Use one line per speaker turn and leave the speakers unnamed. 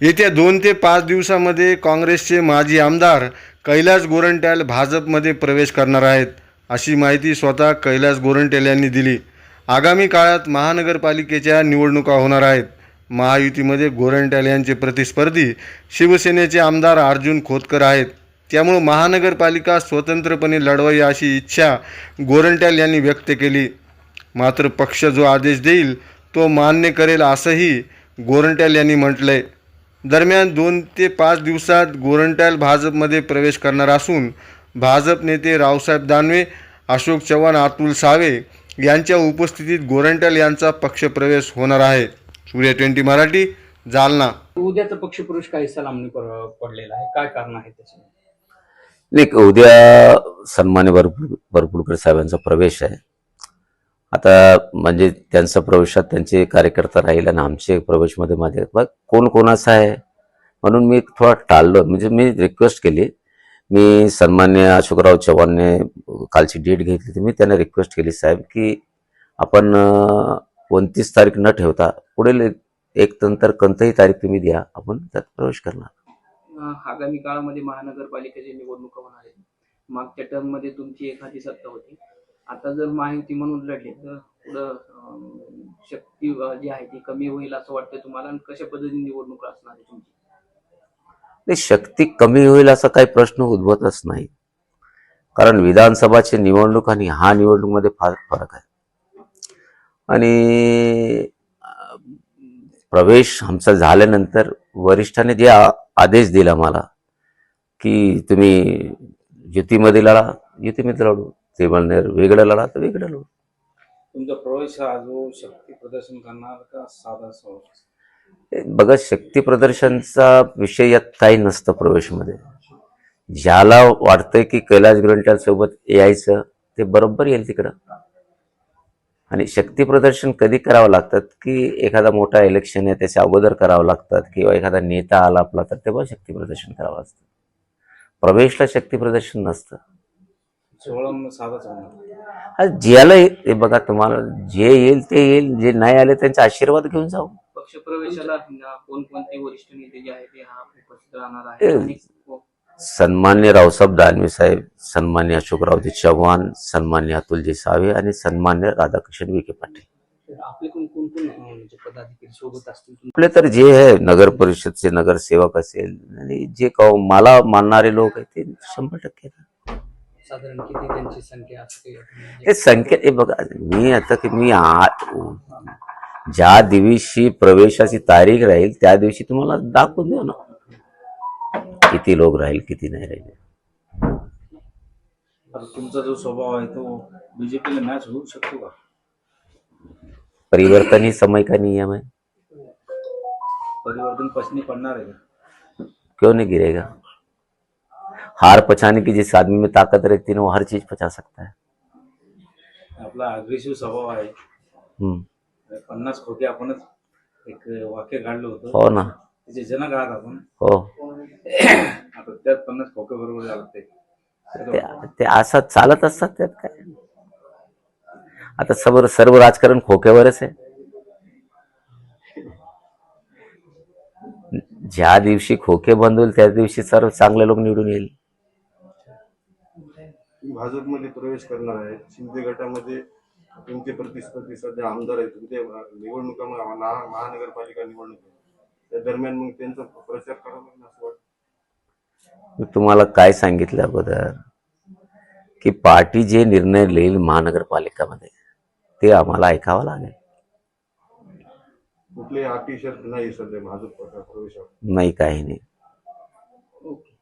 येत्या दोन ते पाच दिवसामध्ये काँग्रेसचे माजी आमदार कैलास गोरंट्याल भाजपमध्ये प्रवेश करणार आहेत अशी माहिती स्वतः कैलास गोरंट्याल यांनी दिली. आगामी काळात महानगरपालिकेच्या निवडणुका होणार आहेत. महायुतीमध्ये गोरंट्याल यांचे प्रतिस्पर्धी शिवसेनेचे आमदार अर्जुन खोतकर आहेत. त्यामुळं महानगरपालिका स्वतंत्रपणे लढवावी अशी इच्छा गोरंट्याल यांनी व्यक्त केली. मात्र पक्ष जो आदेश देईल तो मान्य करेल असंही गोरंट्याल यांनी म्हटलं आहे दरम्यान दोन ते पाच दिवसात गोरंट्याल भाजपमध्ये प्रवेश करणार असून भाजप नेते रावसाहेब दानवे अशोक चव्हाण अतुल सावे यांच्या उपस्थितीत गोरंट्याल यांचा पक्षप्रवेश होणार आहे. सूर्य ट्वेंटी मराठी जालना.
उद्याचा पक्षपुरुष काही सलामणी पडलेला आहे. काय कारण आहे त्याचे
नाही उद्या सन्मान्य भरपूर भरपूरकर साहेबांचा प्रवेश आहे. आता म्हणजे त्यांचा प्रवेशात त्यांचे कार्यकर्ता राहील आणि आमचे प्रवेशमध्ये माझे मग कोण कोणाचा आहे? म्हणून मी थोडा टाळलो. म्हणजे मी रिक्वेस्ट केली. मी सन्मान्य अशोकराव चव्हाणने कालची डेट घेतली तर मी त्यांना रिक्वेस्ट केली साहेब की आपण कोणतीच तारीख न ठेवता पुढील एक- एक नंतर कोणतंही तारीख तुम्ही द्या. आपण त्यात प्रवेश करणार.
आगामी काळामध्ये महानगरपालिकेची निवडणुका होणार आहेत. मागच्या टर्ममध्ये तुमची एखादी सत्ता होती. आता जर माहिती म्हणून लढले तर पुढं शक्ती जी आहे ती कमी होईल असं वाटतं तुम्हाला? आणि कशा पद्धतीने निवडणूक असणार आहे तुमची?
नाही शक्ती कमी होईल असा काही प्रश्न उद्भवतच नाही. कारण विधानसभाची निवडणूक आणि हा निवडणूकमध्ये फार फरक आहे. आणि प्रवेश आमचा झाल्यानंतर वरिष्ठाने जे आ- आदेश दिला मला की तुम्ही युतीमध्ये लढा युतीमध्ये लढू. ते म्हणणार वेगळं लढा तर वेगळं लढू.
तुमचा प्रवेश हा जो शक्ती प्रदर्शन करणार का साधा सहज
बघा शक्ती प्रदर्शनचा विषय यात काही नसतं प्रवेशमध्ये. ज्याला वाटतंय की कैलास ग्रंटाल सोबत यायचं ते बरोबर येईल तिकडं. आणि शक्ती प्रदर्शन कधी करावं लागतात की एखादा मोठा इलेक्शन आहे त्याच्या अगोदर करावं लागतात किंवा एखादा नेता आला आपला तर तेव्हा शक्ती प्रदर्शन करावं असतं प्रवेशला शक्ती प्रदर्शन नसतं.
सोहळा साधाच होणार
ज्याला हे बघा तुम्हाला जे येईल ते येईल जे नाही आले त्यांचे आशीर्वाद घेऊन जाऊ.
पक्षप्रवेशाला अं, कोणकोणते वरिष्ठ नेते जे आहेत ते हा उपस्थित राहणार आहे
ए,
आणि हो,
सन्मान्य रावसाहेब दानवे साहेब सन्मान्य अशोकरावजी चव्हाण सन्मान्य अतुलजी सावे आणि सन्मान्य राधाकृष्ण विखे पाटील.
आपले कोण कोण कोण अं, म्हणजे पदाधिकारी सोबत असतील तुम-
आपले तर जे आहे नगर परिषदचे नगरसेवक असेल आणि जे मला मानणारे लोक आहेत ते शंभर टक्के
साधारण किती त्यांची संख्या असते?
हे संख्या हे बघा मी आता की मी आ- ज्या दिवशी प्रवेशाची तारीख राहील त्या दिवशी तुम्हाला दाखवून देऊ ना. किती लोक राहील किती नाही राहील.
तुमचा जो स्वभाव आहे तो बीजेपीला मॅच होऊ शकतो का?
परिवर्तन ही समय का नियम है
परिवर्तन पसनी पडणार आहे का?
क्यों नहीं गिरेगा? हार पचाने की जिस आदमी में ताकत रहती है वो हर चीज पचा सकता है।
आपला अग्रेसिव्ह स्वभाव आहे.
हम्म.
पन्नास खोके आपणच एक वाक्य काढलं होतं.
हो ना.
त्याचे जनक आहात आपण.
हो.
आता त्यात पन्नास खोके बरोबर लागते.
ते ते असं चालत असतात त्यात काय? आता सर्व सर्व राजकारण खोक्यावरच आहे. ज्या दिवशी खोके बंद होईल त्या दिवशी सर्व चांगले लोक निवडून येईल.
भाजपमध्ये प्रवेश करणार आहे शिंदे गटामध्ये तुमचे प्रतिस्पर्धी सध्या आमदार आहेत. उद्या निवडणुका महा- महानगरपालिका निवडणूक. त्या दरम्यान मग त्यांचा प्रचार करावा लागणार असं वाटतं.
मी तुम्हाला काय सांगितलं अगोदर? की पार्टी जे निर्णय घेईल महानगरपालिकामध्ये ते आम्हाला ऐकावं लागेल.
कुठली अटी शर्त नाही सध्या भाजप प्रवेशावर.
नाही काही नाही.
ओके.